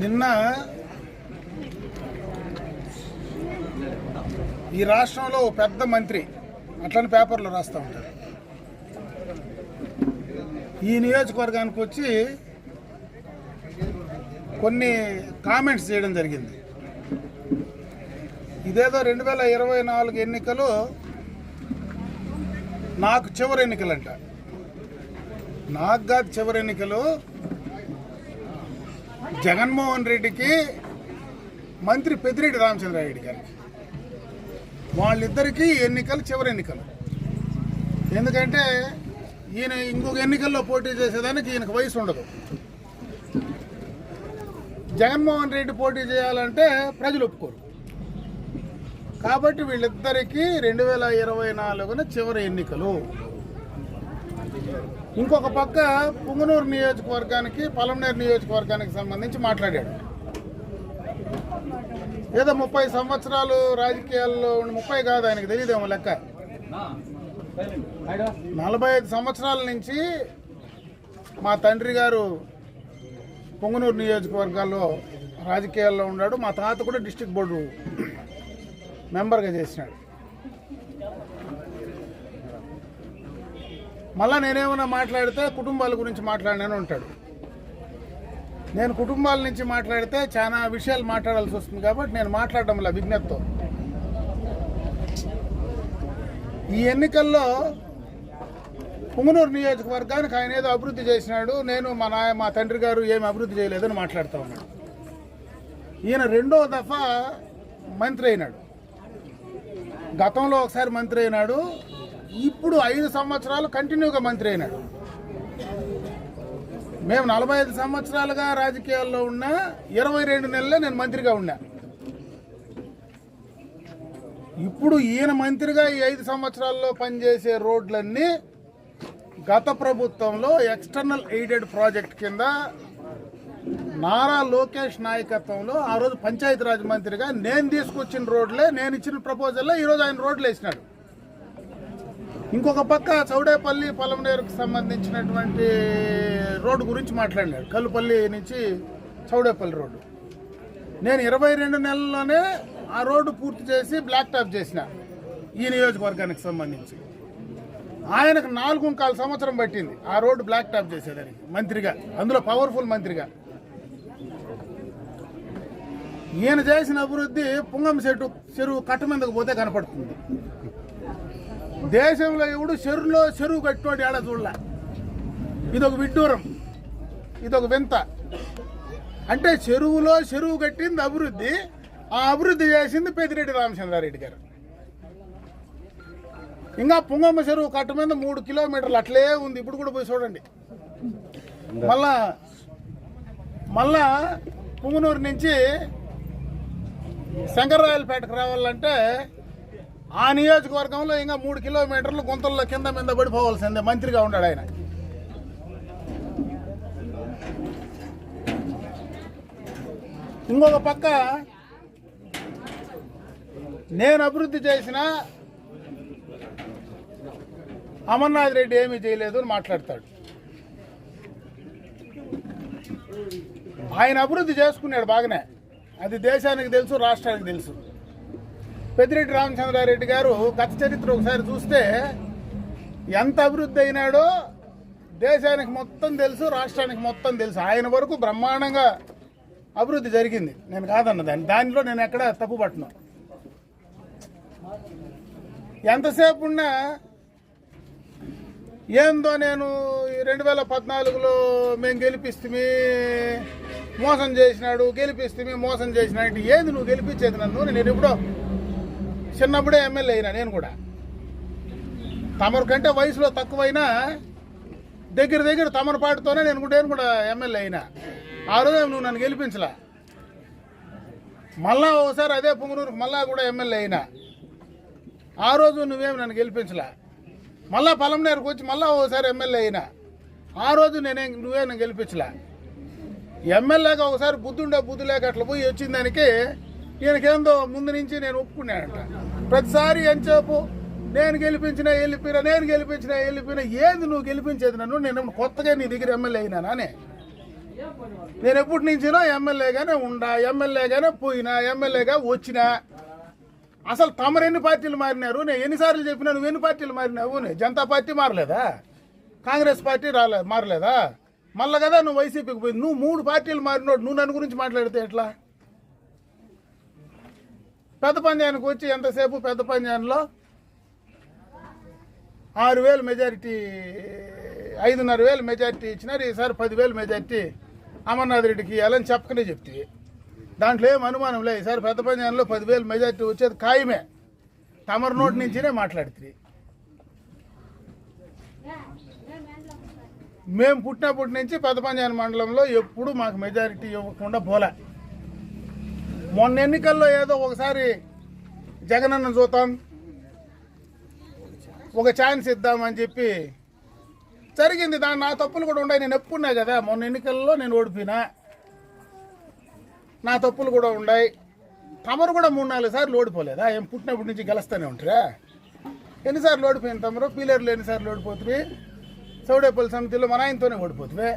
నిన్న ఈ రాష్ట్రంలో పెద్ద మంత్రి అట్లని పేపర్లో రాస్తూ ఉంటారు ఈ నియోజకవర్గానికి వచ్చి కొన్ని కామెంట్స్ చేయడం జరిగింది. ఇదేదో రెండు వేల ఇరవై నాలుగు ఎన్నికలు నాకు చివరి ఎన్నికలంట. నాకు కాదు చివరి ఎన్నికలు జగన్మోహన్ రెడ్డికి మంత్రి పెద్దిరెడ్డి రామచంద్రారెడ్డి గారికి. వాళ్ళిద్దరికీ ఎన్నికలు చివరి ఎన్నికలు. ఎందుకంటే ఈయన ఇంకొక ఎన్నికల్లో పోటీ చేసేదానికి ఈయనకు వయసు ఉండదు. జగన్మోహన్ రెడ్డి పోటీ చేయాలంటే ప్రజలు ఒప్పుకోరు. కాబట్టి వీళ్ళిద్దరికీ రెండు వేల ఇరవై నాలుగున చివరి ఎన్నికలు. ఇంకొక పక్క పుంగనూరు నియోజకవర్గానికి పలంనేరు నియోజకవర్గానికి సంబంధించి మాట్లాడాడు. ఏదో ముప్పై సంవత్సరాలు రాజకీయాల్లో ఉండి ముప్పై కాదు ఆయనకు తెలియదేమో లెక్క. నలభై ఐదు సంవత్సరాల నుంచి మా తండ్రి గారు పొంగనూరు నియోజకవర్గాల్లో రాజకీయాల్లో ఉన్నాడు. మా తాత కూడా డిస్టిక్ బోర్డు మెంబర్గా చేసినాడు. మళ్ళీ నేనేమైనా మాట్లాడితే కుటుంబాల గురించి మాట్లాడినాను ఉంటాడు. నేను కుటుంబాల నుంచి మాట్లాడితే చాలా విషయాలు మాట్లాడాల్సి వస్తుంది కాబట్టి నేను మాట్లాడడం లే విజ్ఞప్తితో ఈ ఎన్నికల్లో పుంగనూరు నియోజకవర్గానికి ఆయన ఏదో అభివృద్ధి చేసినాడు నేను మా నాయ మా తండ్రి గారు ఏమి అభివృద్ధి చేయలేదని మాట్లాడుతూ ఉన్నాడు. ఈయన రెండో దఫా మంత్రి అయినాడు. గతంలో ఒకసారి మంత్రి అయినాడు. ఇప్పుడు ఐదు సంవత్సరాలు కంటిన్యూగా మంత్రి అయినాడు. మేము నలభై ఐదు సంవత్సరాలుగా రాజకీయాల్లో ఉన్నా ఇరవై రెండు నెలలే నేను మంత్రిగా ఉన్నా. ఇప్పుడు ఈయన మంత్రిగా ఈ ఐదు సంవత్సరాల్లో పనిచేసే రోడ్లన్నీ గత ప్రభుత్వంలో ఎక్స్టర్నల్ ఎయిడెడ్ ప్రాజెక్ట్ కింద నారా లోకేష్ నాయకత్వంలో ఆ రోజు పంచాయతీరాజ్ మంత్రిగా నేను తీసుకొచ్చిన రోడ్లే నేను ఇచ్చిన ప్రపోజల్లో ఈరోజు ఆయన రోడ్లు వేసినాడు. ఇంకొక పక్క చౌడేపల్లి పొలంనేరుకు సంబంధించినటువంటి రోడ్డు గురించి మాట్లాడినాడు. కల్లుపల్లి నుంచి చౌడేపల్లి రోడ్డు. నేను ఇరవై రెండు నెలల్లోనే ఆ రోడ్డు పూర్తి చేసి బ్లాక్ టాప్ చేసిన ఈ నియోజకవర్గానికి సంబంధించి. ఆయనకు నాలుగు కాలు సంవత్సరం పట్టింది. ఆ రోడ్డు బ్లాక్ టాప్ చేసేదానికి మంత్రిగా అందులో పవర్ఫుల్ మంత్రిగా. ఈయన చేసిన అభివృద్ధి పుంగం చెట్టు చెరువు కట్ట మీదకు పోతే కనపడుతుంది. దేశంలో ఎవడు చెరువులో చెరువు కట్టుకోడు ఆడ చూడలే? ఇదొక విడ్డూరం. ఇదొక వింత. అంటే చెరువులో చెరువు కట్టింది అభివృద్ధి ఆ అభివృద్ధి చేసింది పెద్దిరెడ్డి రామచంద్రారెడ్డి గారు. ఇంకా పుంగమ్మ చెరువు కట్ట మీద మూడు కిలోమీటర్లు అట్లే ఉంది. ఇప్పుడు కూడా పోయి చూడండి. మళ్ళా మళ్ళా పుంగనూరు నుంచి శంకర్రాయలపేటకు రావాలంటే ఆ నియోజకవర్గంలో ఇంకా మూడు కిలోమీటర్లు గుంతల్లో కింద మీద పడిపోవాల్సిందే. మంత్రిగా ఉన్నాడు ఆయన. ఇంకొక పక్క నేను అభివృద్ధి చేసిన అమర్నాథ్ రెడ్డి ఏమీ చేయలేదు అని మాట్లాడతాడు. ఆయన అభివృద్ధి చేసుకున్నాడు బాగానే. అది దేశానికి తెలుసు రాష్ట్రానికి తెలుసు. పెద్దిరెడ్డి రామచంద్రారెడ్డి గారు గత చరిత్ర ఒకసారి చూస్తే ఎంత అభివృద్ధి అయినాడో దేశానికి మొత్తం తెలుసు రాష్ట్రానికి మొత్తం తెలుసు. ఆయన వరకు బ్రహ్మాండంగా అభివృద్ధి జరిగింది. నేను కాదన్న దాన్ని. దానిలో నేను ఎక్కడ తప్పు పట్టను. ఎంతసేపు ఉన్నా ఏందో నేను రెండు వేల పద్నాలుగులో మేము గెలిపిస్తే మోసం చేసినాడు గెలిపిస్తే మోసం చేసినాడు ఏంది నువ్వు గెలిపించేది నన్ను? నేను ఎప్పుడో చిన్నప్పుడే ఎమ్మెల్యే అయినా నేను కూడా. తమరు కంటే వయసులో తక్కువైనా దగ్గర దగ్గర తమరు పాటుతోనే నేను కూడా నేను కూడా ఎమ్మెల్యే అయినా. ఆ రోజు నువ్వు నన్ను గెలిపించలా. మళ్ళా ఒకసారి అదే పుంగనూరుకు మళ్ళా కూడా ఎమ్మెల్యే అయినా. ఆ రోజు నువ్వేమి నన్ను గెలిపించలా. మళ్ళా పలంనేరుకు వచ్చి మళ్ళా ఒకసారి ఎమ్మెల్యే అయినా. ఆ రోజు నేనే నువ్వే నన్ను గెలిపించలా. ఎమ్మెల్యేగా ఒకసారి బుద్ధుండే బుద్ధి లేక అట్లా పోయి వచ్చిన దానికి ఈయనకేందో ముందు నుంచి నేను ఒప్పుకున్నానంట. ప్రతిసారి ఎంతసేపు నేను గెలిపించినా వెళ్ళిపోయినా నేను గెలిపించినా వెళ్ళిపోయినా ఏది నువ్వు గెలిపించేది నన్ను? నేను కొత్తగా నీ దగ్గర ఎమ్మెల్యే అయినానే నేను ఎప్పటి నుంచినో ఎమ్మెల్యేగానే ఉండా ఎమ్మెల్యేగానే పోయినా ఎమ్మెల్యేగా వచ్చినా. అసలు తమరు ఎన్ని పార్టీలు మారినారు నేను ఎన్నిసార్లు చెప్పినా నువ్వు ఎన్ని పార్టీలు మారినావు నేను జనతా పార్టీ మారలేదా? కాంగ్రెస్ పార్టీ రాలేదు మారలేదా? మళ్ళా కదా నువ్వు వైసీపీకి పోయి నువ్వు మూడు పార్టీలు మారినోడు నువ్వు నన్ను గురించి మాట్లాడితే ఎట్లా? పెద్ద పంజానికి వచ్చి ఎంతసేపు పెద్ద పంజాన్లో ఆరు వేలు మెజారిటీ ఐదున్నర వేలు మెజారిటీ ఇచ్చినారు ఈసారి పదివేలు మెజారిటీ అమర్నాథ్ రెడ్డికి ఇవ్వాలని చెప్పకనే చెప్తే. దాంట్లో ఏం అనుమానం లేదు ఈసారి పెద్ద పంజాన్లో పదివేలు మెజారిటీ వచ్చేది ఖాయమే. తమరు నోటి నుంచినే మాట్లాడుతుంది. మేము పుట్టినప్పటి నుంచి పెద్ద పంజాన్ మండలంలో ఎప్పుడు మాకు మెజారిటీ ఇవ్వకుండా పోలే మొన్న ఎన్నికల్లో ఏదో ఒకసారి జగనన్న చూద్దాం. ఒక ఛాన్స్ ఇద్దామని చెప్పి జరిగింది. దాని నా తప్పులు కూడా ఉన్నాయి. నేను ఎప్పుడున్నా కదా? మొన్న ఎన్నికల్లో నేను ఓడిపోయినా. నా తప్పులు కూడా ఉన్నాయి. తమరు కూడా మూడు నాలుగు సార్లు ఓడిపోలేదా? ఏం పుట్టినప్పటి నుంచి గెలుస్తూనే ఉంటారా? ఎన్నిసార్లు ఓడిపోయింది తమరు? పీలర్లు ఎన్నిసార్లు ఓడిపోతుంది చౌడేపల్లి సమితిలో మన ఆయనతోనే ఓడిపోతుంది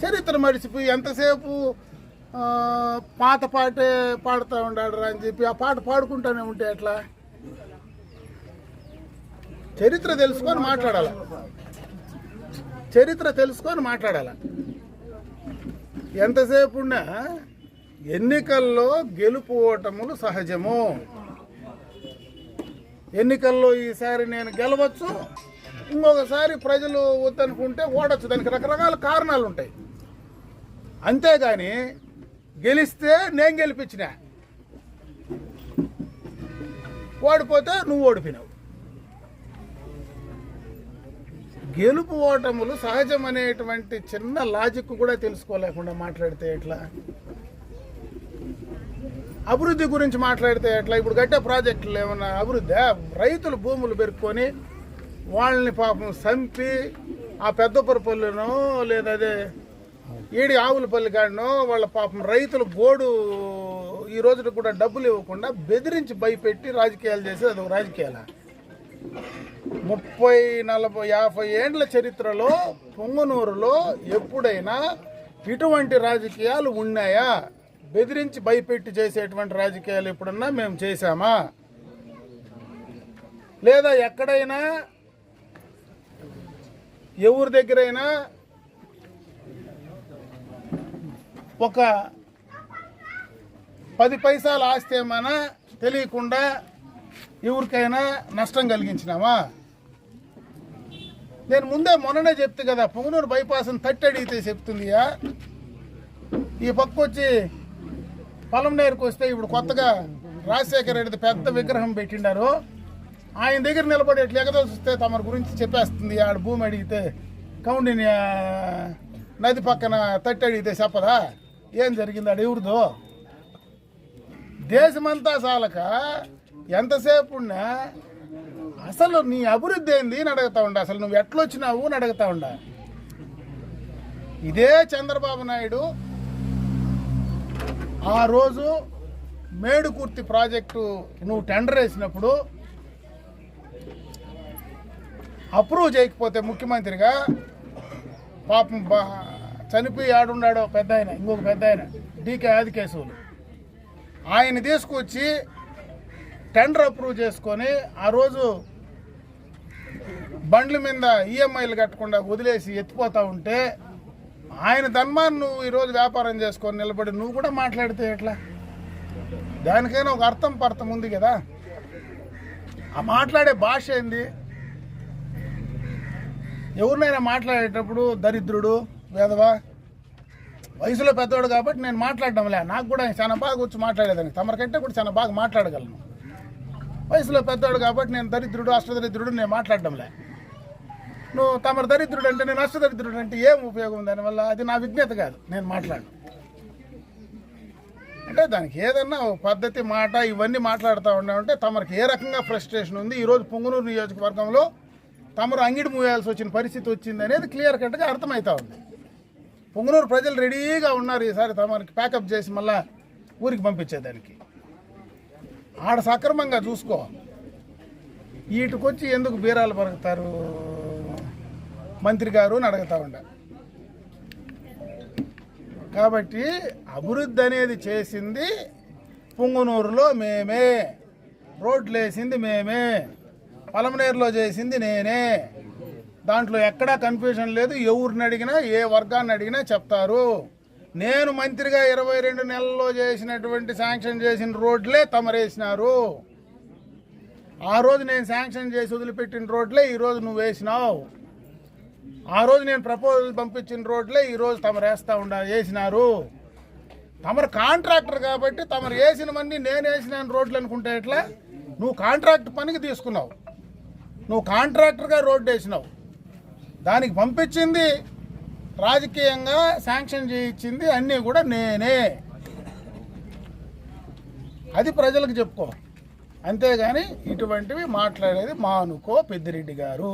చరిత్ర మరిచిపోయి ఎంతసేపు పాత పాటే పాడుతూ ఉన్నాడు అని చెప్పి ఆ పాట పాడుకుంటూనే ఉంటే ఎట్లా? చరిత్ర తెలుసుకొని మాట్లాడాల. చరిత్ర తెలుసుకొని మాట్లాడాల. ఎంతసేపు ఉన్నా ఎన్నికల్లో గెలుపు ఓటములు సహజము. ఎన్నికల్లో ఈసారి నేను గెలవచ్చు ఇంకొకసారి ప్రజలు వద్దనుకుంటే ఓడచ్చు. దానికి రకరకాల కారణాలు ఉంటాయి అంతేగాని గెలిస్తే నేను గెలిపించిన. ఓడిపోతే నువ్వు ఓడిపోయినావు. గెలుపు ఓటములు సహజమనేటువంటి చిన్న లాజిక్ కూడా తెలుసుకోలేకుండా మాట్లాడితే ఎట్లా? అభివృద్ధి గురించి మాట్లాడితే ఎట్లా? ఇప్పుడు కట్టే ప్రాజెక్టులు ఏమన్నా అభివృద్ధి? రైతులు భూములు పెరుక్కొని వాళ్ళని పాపం చంపి ఆ పెద్దపురపల్లినో లేదా అదే ఏడి ఆవులపల్లి కాడనో వాళ్ళ పాపం రైతులు గోడు ఈ రోజున కూడా డబ్బులు ఇవ్వకుండా బెదిరించి భయపెట్టి రాజకీయాలు చేసేది అది ఒక రాజకీయాల? ముప్పై నలభై యాభై ఏండ్ల చరిత్రలో పొంగనూరులో ఎప్పుడైనా ఇటువంటి రాజకీయాలు ఉన్నాయా? బెదిరించి భయపెట్టి చేసేటువంటి రాజకీయాలు ఎప్పుడన్నా మేము చేశామా? లేదా ఎక్కడైనా ఎవరి దగ్గరైనా ఒక పది పైసలు ఆస్తి ఏమైనా తెలియకుండా ఎవరికైనా నష్టం కలిగించినామా? నేను ముందే మొన్ననే చెప్తే కదా పొంగనూరు బైపాస్ని తట్టి అడిగితే చెప్తుందియా ఈ పక్క వచ్చి పొలంనేరుకు వస్తే ఇప్పుడు కొత్తగా రాజశేఖర రెడ్డి పెద్ద విగ్రహం పెట్టిండారు. ఆయన దగ్గర నిలబడి ఎట్లా ఎగదోసిస్తే తమ గురించి చెప్పేస్తుంది ఆడ భూమి అడిగితే కౌండిని నది పక్కన తట్టి అడిగితే చెప్పదా? ఏం జరిగింది ఆడ దేశమంతా చాలక ఎంతసేపు ఉన్నా అసలు నీ అభివృద్ధి ఏంది అని అడుగుతా ఉండ. అసలు నువ్వు ఎట్లొచ్చినావు అని అడుగుతా ఉండ. ఇదే చంద్రబాబు నాయుడు ఆ రోజు మేడుకుర్తి ప్రాజెక్టు నువ్వు టెండర్ వేసినప్పుడు అప్రూవ్ చేయకపోతే ముఖ్యమంత్రిగా పాపం బా చనిపోయి ఆడున్నాడో పెద్ద ఆయన ఇంకొక పెద్ద ఆయన డీకే ఆదికేశవులు. ఆయన తీసుకొచ్చి టెండర్ అప్రూవ్ చేసుకొని ఆ రోజు బండ్ల మీద ఈఎంఐలు కట్టకుండా వదిలేసి ఎత్తిపోతూ ఉంటే ఆయన ధర్మాన్ని నువ్వు ఈరోజు వ్యాపారం చేసుకొని నిలబడి నువ్వు కూడా మాట్లాడితే ఎట్లా? దానికైనా ఒక అర్థం పర్థం ఉంది కదా? ఆ మాట్లాడే భాష ఏంది? ఎవరినైనా మాట్లాడేటప్పుడు దరిద్రుడు వేదవా? వయసులో పెద్దవాడు కాబట్టి నేను మాట్లాడడంలే. నాకు కూడా చాలా బాగా వచ్చి మాట్లాడేదాన్ని. తమరికంటే కూడా చాలా బాగా మాట్లాడగలను. వయసులో పెద్దవాడు కాబట్టి నేను దరిద్రుడు అష్టదరిద్రుడు నేను మాట్లాడడంలే. నువ్వు తమరు దరిద్రుడు అంటే నేను అష్టదరిద్రుడు అంటే ఏం ఉపయోగం దానివల్ల అది నా విజ్ఞత కాదు. నేను మాట్లాడు అంటే దానికి ఏదన్నా పద్ధతి మాట ఇవన్నీ మాట్లాడుతూ ఉన్నామంటే తమరికి ఏ రకంగా ఫ్రస్ట్రేషన్ ఉంది? ఈరోజు పొంగునూరు నియోజకవర్గంలో తమరు అంగిడి మూయాల్సి వచ్చిన పరిస్థితి వచ్చింది అనేది క్లియర్ కట్గా అర్థమవుతా ఉంది. పొంగనూరు ప్రజలు రెడీగా ఉన్నారు ఈసారి తమకి ప్యాకప్ చేసి మళ్ళా ఊరికి పంపించేదానికి. ఆడ సక్రమంగా చూసుకో. వీటికొచ్చి ఎందుకు బీరాలు పరుగుతారు మంత్రి గారు అని అడుగుతా ఉండ. కాబట్టి అభివృద్ధి అనేది చేసింది పుంగునూరులో మేమే. రోడ్లు వేసింది మేమే. పలమనేరులో చేసింది నేనే. దాంట్లో ఎక్కడా కన్ఫ్యూజన్ లేదు. ఎవరిని అడిగినా ఏ వర్గాన్ని అడిగినా చెప్తారు. నేను మంత్రిగా ఇరవై రెండు నెలల్లో చేసినటువంటి శాంక్షన్ చేసిన రోడ్లే తమరేసినారు. ఆ రోజు నేను శాంక్షన్ చేసి వదిలిపెట్టిన రోడ్లే ఈరోజు నువ్వు వేసినావు. ఆ రోజు నేను ప్రపోజల్ పంపించిన రోడ్లే ఈరోజు తమరు వేస్తూ ఉండ వేసినారు. తమరు కాంట్రాక్టర్ కాబట్టి తమరు వేసినవన్నీ నేను వేసిన రోడ్లు అనుకుంటే ఎట్లా? నువ్వు కాంట్రాక్ట్ పనికి తీసుకున్నావు. నువ్వు కాంట్రాక్టర్గా రోడ్డు వేసినావు. దానికి పంపించింది రాజకీయంగా శాంక్షన్ చేయించింది అన్నీ కూడా నేనే. అది ప్రజలకు చెప్పుకో. అంతేగాని ఇటువంటివి మాట్లాడేది మానుకో పెద్దిరెడ్డి గారు.